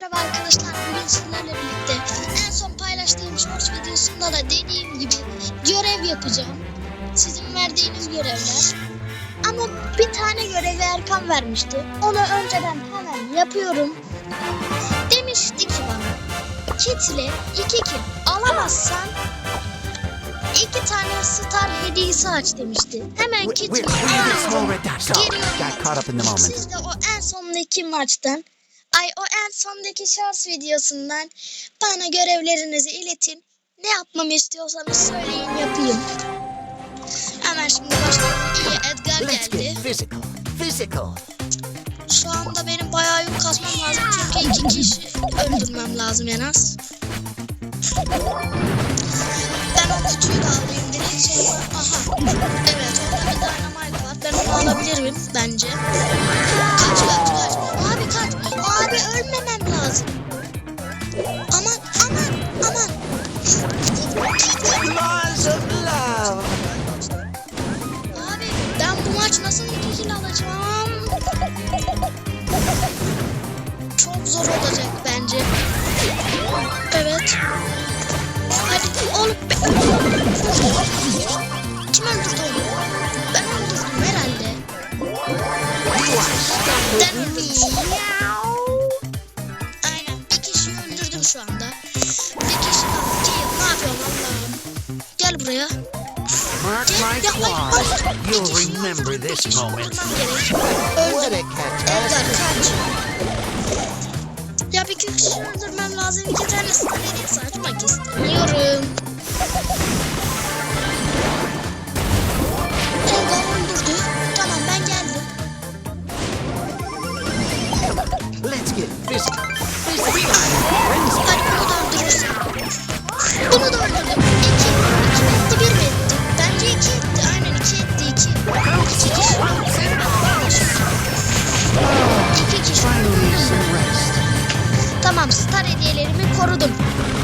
Merhaba arkadaşlar bugün sizlerle birlikte en son paylaştığım shorts videosunda da dediğim gibi görev yapacağım. Sizin verdiğiniz görevler. Ama bir tane görevi Erkan vermişti. Onu önceden hemen yapıyorum. Demişti ki bana kit ile iki kit alamazsan iki tane star hediyesi aç demişti. Hemen. Sorry, Geliyorum. Siz de o en sondaki maçtan, ay o en sondaki şans videosundan bana görevlerinizi iletin. Ne yapmamı istiyorsanız söyleyin yapayım. Hemen şimdi başlayalım. İyi Edgar Let's geldi. get physical. Physical. Şu anda benim bayağı yük kasmam lazım çünkü iki kişi öldürmem lazım en az. Ben o kutuyu da alayım direkt sonra. Aha. Evet orada bir dynamite var. Ben onu alabilir miyim? Bence. Maç nasıl iki kill alacağım? Çok zor olacak bence. Evet. Hadi oğlum be. Kim öldürdü onu? Ben öldürdüm herhalde. Me. Aynen bir kişiyi öldürdüm şu anda. Bir kişi daha. Ne yapıyorum Allah'ım? Gel buraya. Mark my claws. You'll remember this moment. catastrophe. kaç. Ya bir kişi öldürmem lazım. İki tane star hediyesi açmak istemiyorum. Edgar öldürdü. Tamam ben geldim. Let's get. Physical. Hediyelerimi korudum.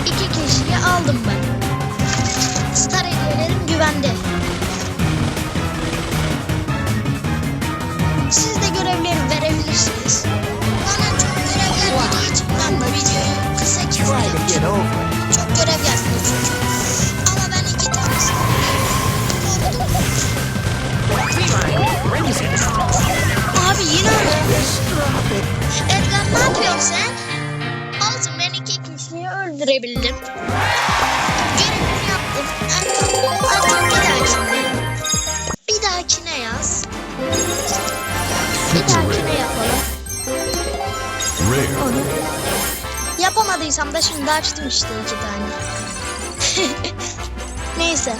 İki kişiyi aldım ben. Star hediyelerim güvende. Siz de görevleri verebilirsiniz. Bana çok görev gelmediği için ben bu videoyu kısa it. Çok görev geldi çünkü. Ama ben iki tanesini korudum. Abi yine it. Edgar ne yapıyorsun sen? Görevimi yaptım. Artık, bir dahakine. Bir dahakine yaz. Bir dahakine yapalım. Onu. Yapamadıysam da şimdi açtım işte iki tane. Neyse.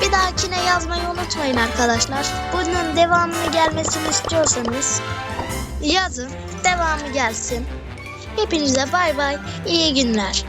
Bir dahakine yazmayı unutmayın arkadaşlar. Bunun devamını gelmesini istiyorsanız yazın. Devamı gelsin. Hepinize bay bay. İyi günler.